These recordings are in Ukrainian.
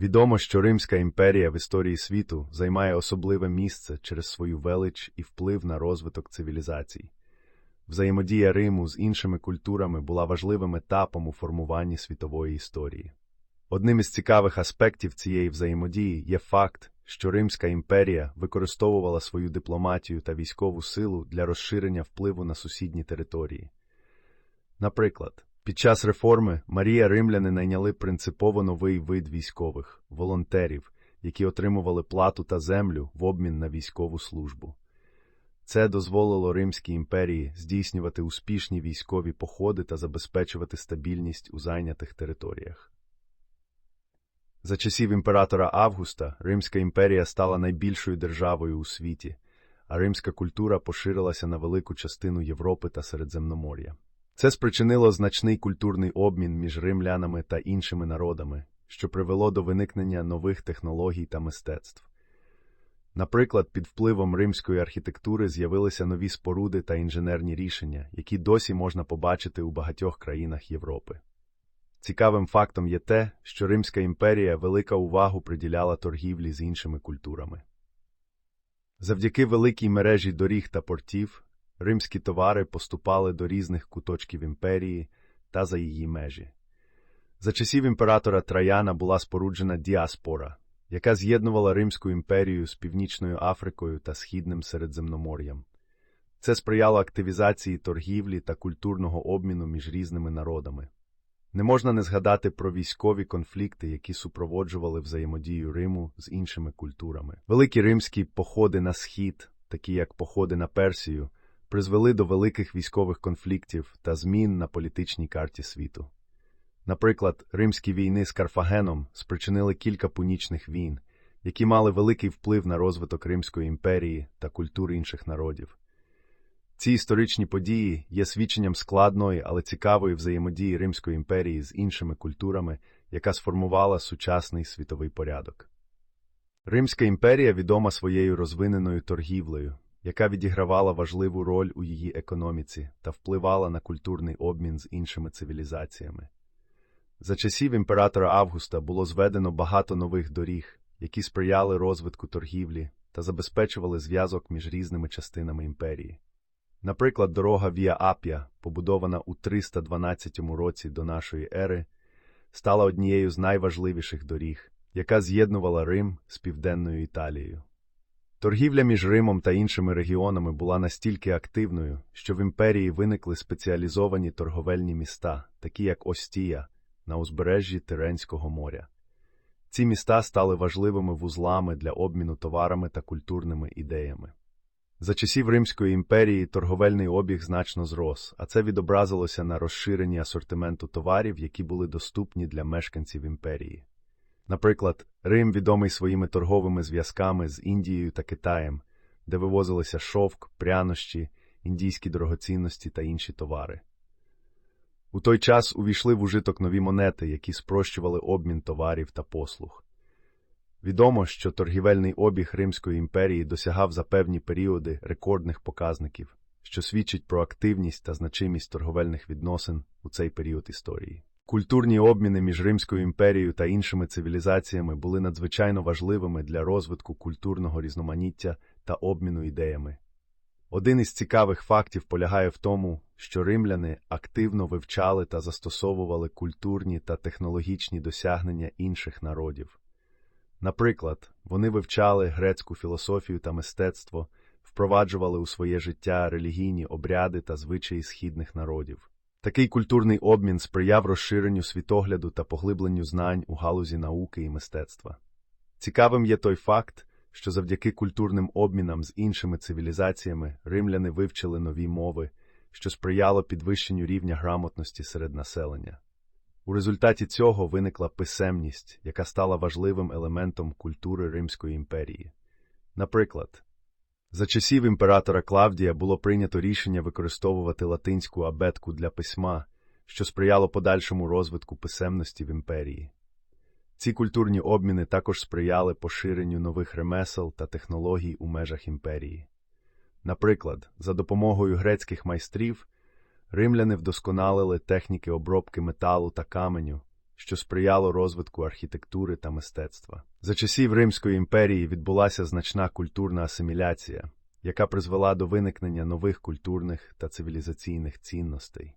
Відомо, що Римська імперія в історії світу займає особливе місце через свою велич і вплив на розвиток цивілізацій. Взаємодія Риму з іншими культурами була важливим етапом у формуванні світової історії. Одним із цікавих аспектів цієї взаємодії є факт, що Римська імперія використовувала свою дипломатію та військову силу для розширення впливу на сусідні території. Наприклад, під час реформи Марія римляни найняли принципово новий вид військових волонтерів, які отримували плату та землю в обмін на військову службу. Це дозволило Римській імперії здійснювати успішні військові походи та забезпечувати стабільність у зайнятих територіях. За часів імператора Августа Римська імперія стала найбільшою державою у світі, а римська культура поширилася на велику частину Європи та Середземномор'я. Це спричинило значний культурний обмін між римлянами та іншими народами, що привело до виникнення нових технологій та мистецтв. Наприклад, під впливом римської архітектури з'явилися нові споруди та інженерні рішення, які досі можна побачити у багатьох країнах Європи. Цікавим фактом є те, що Римська імперія велика увагу приділяла торгівлі з іншими культурами. Завдяки великій мережі доріг та портів римські товари поступали до різних куточків імперії та за її межі. За часів імператора Траяна була споруджена діаспора, яка з'єднувала Римську імперію з Північною Африкою та Східним Середземномор'ям. Це сприяло активізації торгівлі та культурного обміну між різними народами. Не можна не згадати про військові конфлікти, які супроводжували взаємодію Риму з іншими культурами. Великі римські походи на схід, такі як походи на Персію, призвели до великих військових конфліктів та змін на політичній карті світу. Наприклад, римські війни з Карфагеном спричинили кілька пунічних війн, які мали великий вплив на розвиток Римської імперії та культур інших народів. Ці історичні події є свідченням складної, але цікавої взаємодії Римської імперії з іншими культурами, яка сформувала сучасний світовий порядок. Римська імперія відома своєю розвиненою торгівлею, яка відігравала важливу роль у її економіці та впливала на культурний обмін з іншими цивілізаціями. За часів імператора Августа було зведено багато нових доріг, які сприяли розвитку торгівлі та забезпечували зв'язок між різними частинами імперії. Наприклад, дорога Віа Апія, побудована у 312 році до нашої ери, стала однією з найважливіших доріг, яка з'єднувала Рим з південною Італією. Торгівля між Римом та іншими регіонами була настільки активною, що в імперії виникли спеціалізовані торговельні міста, такі як Остія, на узбережжі Тиренського моря. Ці міста стали важливими вузлами для обміну товарами та культурними ідеями. За часів Римської імперії торговельний обіг значно зрос, а це відобразилося на розширенні асортименту товарів, які були доступні для мешканців імперії. Наприклад, Рим відомий своїми торговими зв'язками з Індією та Китаєм, де вивозилися шовк, прянощі, індійські дорогоцінності та інші товари. У той час увійшли в ужиток нові монети, які спрощували обмін товарів та послуг. Відомо, що торгівельний обіг Римської імперії досягав за певні періоди рекордних показників, що свідчить про активність та значимість торговельних відносин у цей період історії. Культурні обміни між Римською імперією та іншими цивілізаціями були надзвичайно важливими для розвитку культурного різноманіття та обміну ідеями. Один із цікавих фактів полягає в тому, що римляни активно вивчали та застосовували культурні та технологічні досягнення інших народів. Наприклад, вони вивчали грецьку філософію та мистецтво, впроваджували у своє життя релігійні обряди та звичаї східних народів. Такий культурний обмін сприяв розширенню світогляду та поглибленню знань у галузі науки і мистецтва. Цікавим є той факт, що завдяки культурним обмінам з іншими цивілізаціями римляни вивчили нові мови, що сприяло підвищенню рівня грамотності серед населення. У результаті цього виникла писемність, яка стала важливим елементом культури Римської імперії. Наприклад, за часів імператора Клавдія було прийнято рішення використовувати латинську абетку для письма, що сприяло подальшому розвитку писемності в імперії. Ці культурні обміни також сприяли поширенню нових ремесел та технологій у межах імперії. Наприклад, за допомогою грецьких майстрів римляни вдосконалили техніки обробки металу та каменю, що сприяло розвитку архітектури та мистецтва. За часів Римської імперії відбулася значна культурна асиміляція, яка призвела до виникнення нових культурних та цивілізаційних цінностей.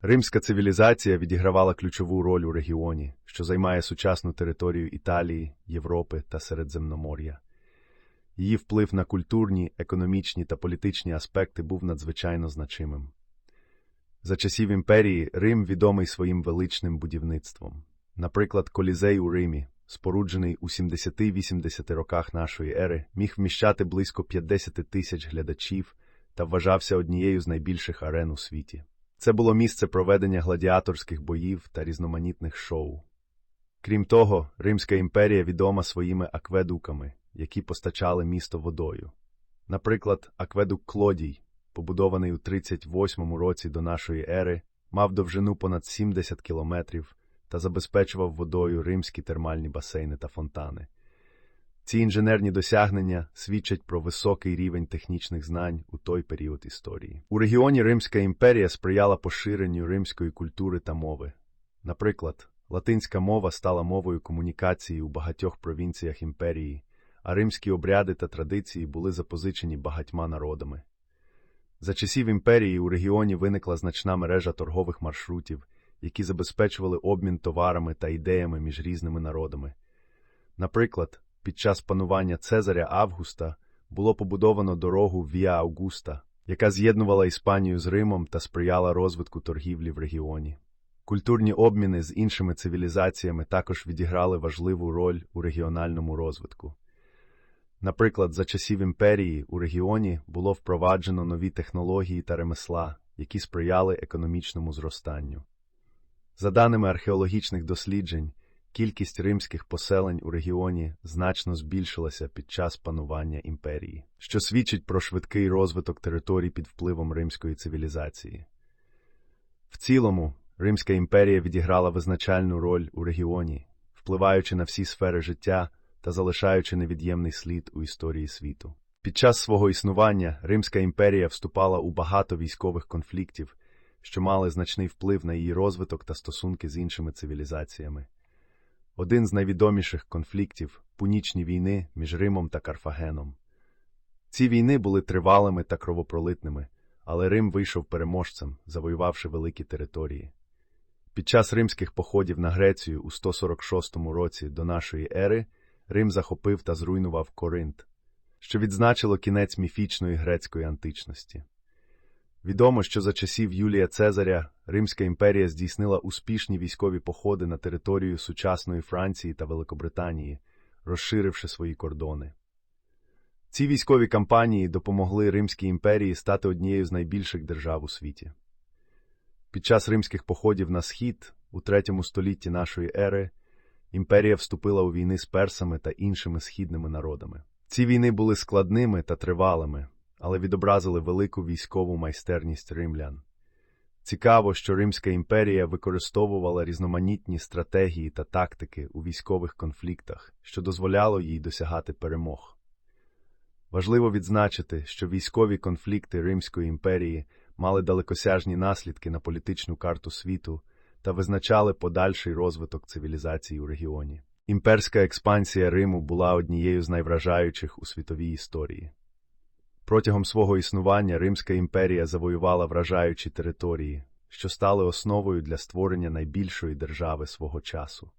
Римська цивілізація відігравала ключову роль у регіоні, що займає сучасну територію Італії, Європи та Середземномор'я. Її вплив на культурні, економічні та політичні аспекти був надзвичайно значимим. За часів імперії Рим відомий своїм величним будівництвом. Наприклад, Колізей у Римі, споруджений у 70-80 роках нашої ери, міг вміщати близько 50 тисяч глядачів та вважався однією з найбільших арен у світі. Це було місце проведення гладіаторських боїв та різноманітних шоу. Крім того, Римська імперія відома своїми акведуками, які постачали місто водою. Наприклад, акведук Клодій, побудований у 38 році до нашої ери, мав довжину понад 70 кілометрів та забезпечував водою римські термальні басейни та фонтани. Ці інженерні досягнення свідчать про високий рівень технічних знань у той період історії. У регіоні Римська імперія сприяла поширенню римської культури та мови. Наприклад, латинська мова стала мовою комунікації у багатьох провінціях імперії, а римські обряди та традиції були запозичені багатьма народами. За часів імперії у регіоні виникла значна мережа торгових маршрутів, які забезпечували обмін товарами та ідеями між різними народами. Наприклад, під час панування Цезаря Августа було побудовано дорогу Віа Аугуста, яка з'єднувала Іспанію з Римом та сприяла розвитку торгівлі в регіоні. Культурні обміни з іншими цивілізаціями також відіграли важливу роль у регіональному розвитку. Наприклад, за часів імперії у регіоні було впроваджено нові технології та ремесла, які сприяли економічному зростанню. За даними археологічних досліджень, кількість римських поселень у регіоні значно збільшилася під час панування імперії, що свідчить про швидкий розвиток територій під впливом римської цивілізації. В цілому, Римська імперія відіграла визначальну роль у регіоні, впливаючи на всі сфери життя та залишаючи невід'ємний слід у історії світу. Під час свого існування Римська імперія вступала у багато військових конфліктів, що мали значний вплив на її розвиток та стосунки з іншими цивілізаціями. Один з найвідоміших конфліктів пунічні війни між Римом та Карфагеном. Ці війни були тривалими та кровопролитними, але Рим вийшов переможцем, завоювавши великі території. Під час римських походів на Грецію у 146 році до нашої ери Рим захопив та зруйнував Коринт, що відзначило кінець міфічної грецької античності. Відомо, що за часів Юлія Цезаря Римська імперія здійснила успішні військові походи на територію сучасної Франції та Великобританії, розширивши свої кордони. Ці військові кампанії допомогли Римській імперії стати однією з найбільших держав у світі. Під час римських походів на схід у третьому столітті нашої ери імперія вступила у війни з персами та іншими східними народами. Ці війни були складними та тривалими, але відобразили велику військову майстерність римлян. Цікаво, що Римська імперія використовувала різноманітні стратегії та тактики у військових конфліктах, що дозволяло їй досягати перемог. Важливо відзначити, що військові конфлікти Римської імперії мали далекосяжні наслідки на політичну карту світу та визначали подальший розвиток цивілізації у регіоні. Імперська експансія Риму була однією з найвражаючих у світовій історії. Протягом свого існування Римська імперія завоювала вражаючі території, що стали основою для створення найбільшої держави свого часу.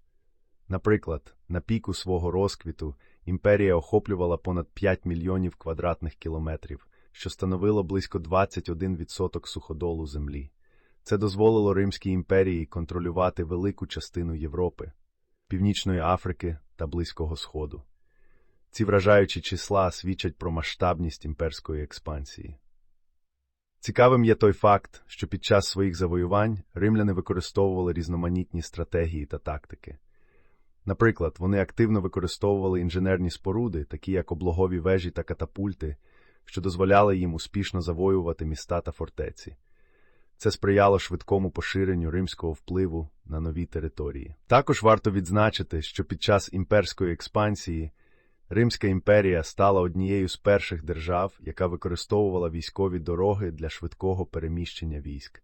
Наприклад, на піку свого розквіту імперія охоплювала понад 5 мільйонів квадратних кілометрів, що становило близько 21% суходолу землі. Це дозволило Римській імперії контролювати велику частину Європи, Північної Африки та Близького Сходу. Ці вражаючі числа свідчать про масштабність імперської експансії. Цікавим є той факт, що під час своїх завоювань римляни використовували різноманітні стратегії та тактики. Наприклад, вони активно використовували інженерні споруди, такі як облогові вежі та катапульти, що дозволяли їм успішно завоювати міста та фортеці. Це сприяло швидкому поширенню римського впливу на нові території. Також варто відзначити, що під час імперської експансії Римська імперія стала однією з перших держав, яка використовувала військові дороги для швидкого переміщення військ.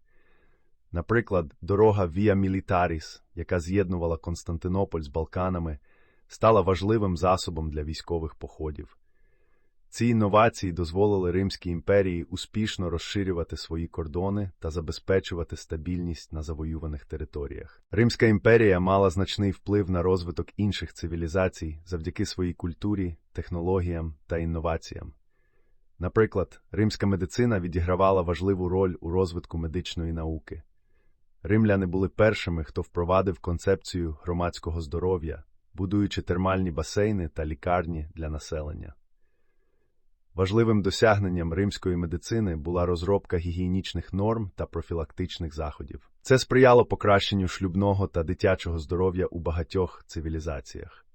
Наприклад, дорога Via Militaris, яка з'єднувала Константинополь з Балканами, стала важливим засобом для військових походів. Ці інновації дозволили Римській імперії успішно розширювати свої кордони та забезпечувати стабільність на завоюваних територіях. Римська імперія мала значний вплив на розвиток інших цивілізацій завдяки своїй культурі, технологіям та інноваціям. Наприклад, римська медицина відігравала важливу роль у розвитку медичної науки. Римляни були першими, хто впровадив концепцію громадського здоров'я, будуючи термальні басейни та лікарні для населення. Важливим досягненням римської медицини була розробка гігієнічних норм та профілактичних заходів. Це сприяло покращенню шлюбного та дитячого здоров'я у багатьох цивілізаціях.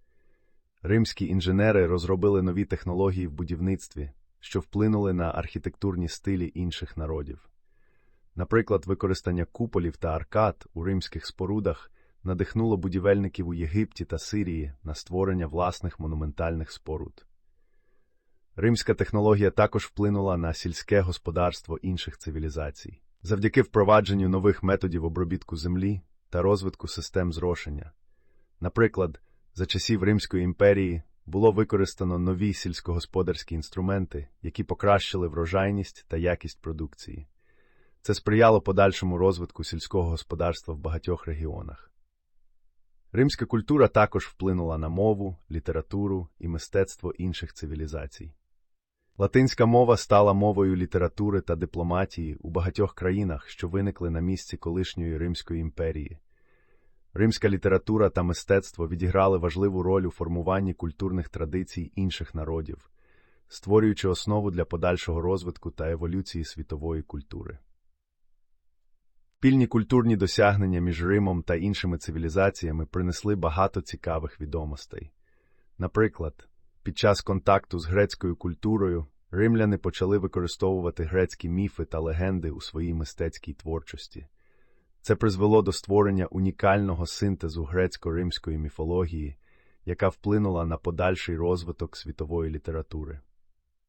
Римські інженери розробили нові технології в будівництві, що вплинули на архітектурні стилі інших народів. Наприклад, використання куполів та аркад у римських спорудах надихнуло будівельників у Єгипті та Сирії на створення власних монументальних споруд. Римська технологія також вплинула на сільське господарство інших цивілізацій завдяки впровадженню нових методів обробітку землі та розвитку систем зрошення. Наприклад, за часів Римської імперії було використано нові сільськогосподарські інструменти, які покращили врожайність та якість продукції. Це сприяло подальшому розвитку сільського господарства в багатьох регіонах. Римська культура також вплинула на мову, літературу і мистецтво інших цивілізацій. Латинська мова стала мовою літератури та дипломатії у багатьох країнах, що виникли на місці колишньої Римської імперії. Римська література та мистецтво відіграли важливу роль у формуванні культурних традицій інших народів, створюючи основу для подальшого розвитку та еволюції світової культури. Спільні культурні досягнення між Римом та іншими цивілізаціями принесли багато цікавих відомостей. Наприклад, під час контакту з грецькою культурою римляни почали використовувати грецькі міфи та легенди у своїй мистецькій творчості. Це призвело до створення унікального синтезу грецько-римської міфології, яка вплинула на подальший розвиток світової літератури.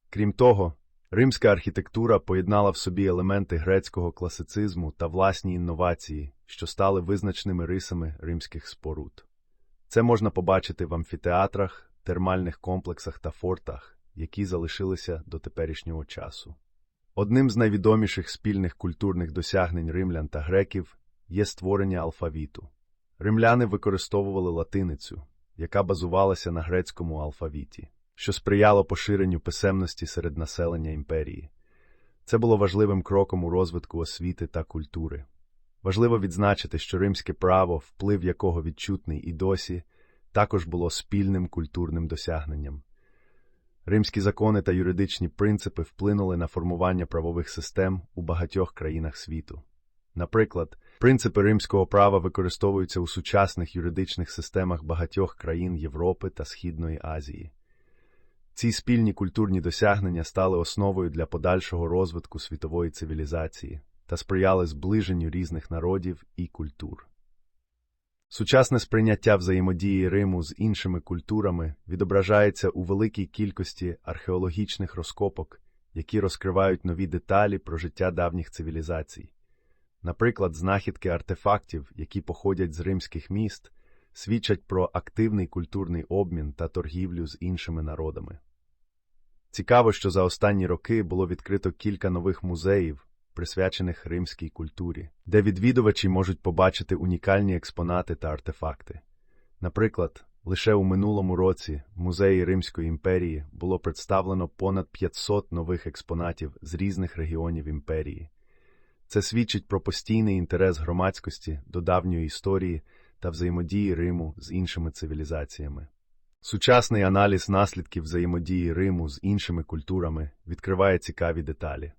Крім того, римська архітектура поєднала в собі елементи грецького класицизму та власні інновації, що стали визначними рисами римських споруд. Це можна побачити в амфітеатрах, термальних комплексах та фортах, які залишилися до теперішнього часу. Одним з найвідоміших спільних культурних досягнень римлян та греків є створення алфавіту. Римляни використовували латиницю, яка базувалася на грецькому алфавіті, що сприяло поширенню писемності серед населення імперії. Це було важливим кроком у розвитку освіти та культури. Важливо відзначити, що римське право, вплив якого відчутний і досі, також було спільним культурним досягненням. Римські закони та юридичні принципи вплинули на формування правових систем у багатьох країнах світу. Наприклад, принципи римського права використовуються у сучасних юридичних системах багатьох країн Європи та Східної Азії. Ці спільні культурні досягнення стали основою для подальшого розвитку світової цивілізації та сприяли зближенню різних народів і культур. Сучасне сприйняття взаємодії Риму з іншими культурами відображається у великій кількості археологічних розкопок, які розкривають нові деталі про життя давніх цивілізацій. Наприклад, знахідки артефактів, які походять з римських міст, свідчать про активний культурний обмін та торгівлю з іншими народами. Цікаво, що за останні роки було відкрито кілька нових музеїв, присвячених римській культурі, де відвідувачі можуть побачити унікальні експонати та артефакти. Наприклад, лише у минулому році в музеї Римської імперії було представлено понад 500 нових експонатів з різних регіонів імперії. Це свідчить про постійний інтерес громадськості до давньої історії та взаємодії Риму з іншими цивілізаціями. Сучасний аналіз наслідків взаємодії Риму з іншими культурами відкриває цікаві деталі.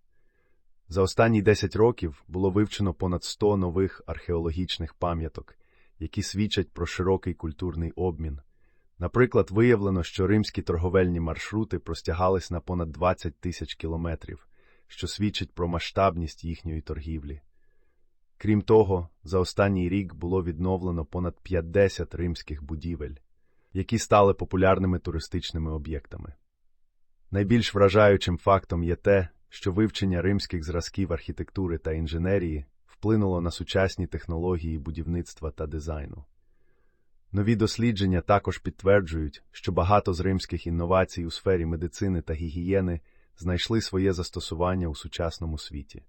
За останні 10 років було вивчено понад 100 нових археологічних пам'яток, які свідчать про широкий культурний обмін. Наприклад, виявлено, що римські торговельні маршрути простягались на понад 20 тисяч кілометрів, що свідчить про масштабність їхньої торгівлі. Крім того, за останній рік було відновлено понад 50 римських будівель, які стали популярними туристичними об'єктами. Найбільш вражаючим фактом є те, що вивчення римських зразків архітектури та інженерії вплинуло на сучасні технології будівництва та дизайну. Нові дослідження також підтверджують, що багато з римських інновацій у сфері медицини та гігієни знайшли своє застосування у сучасному світі.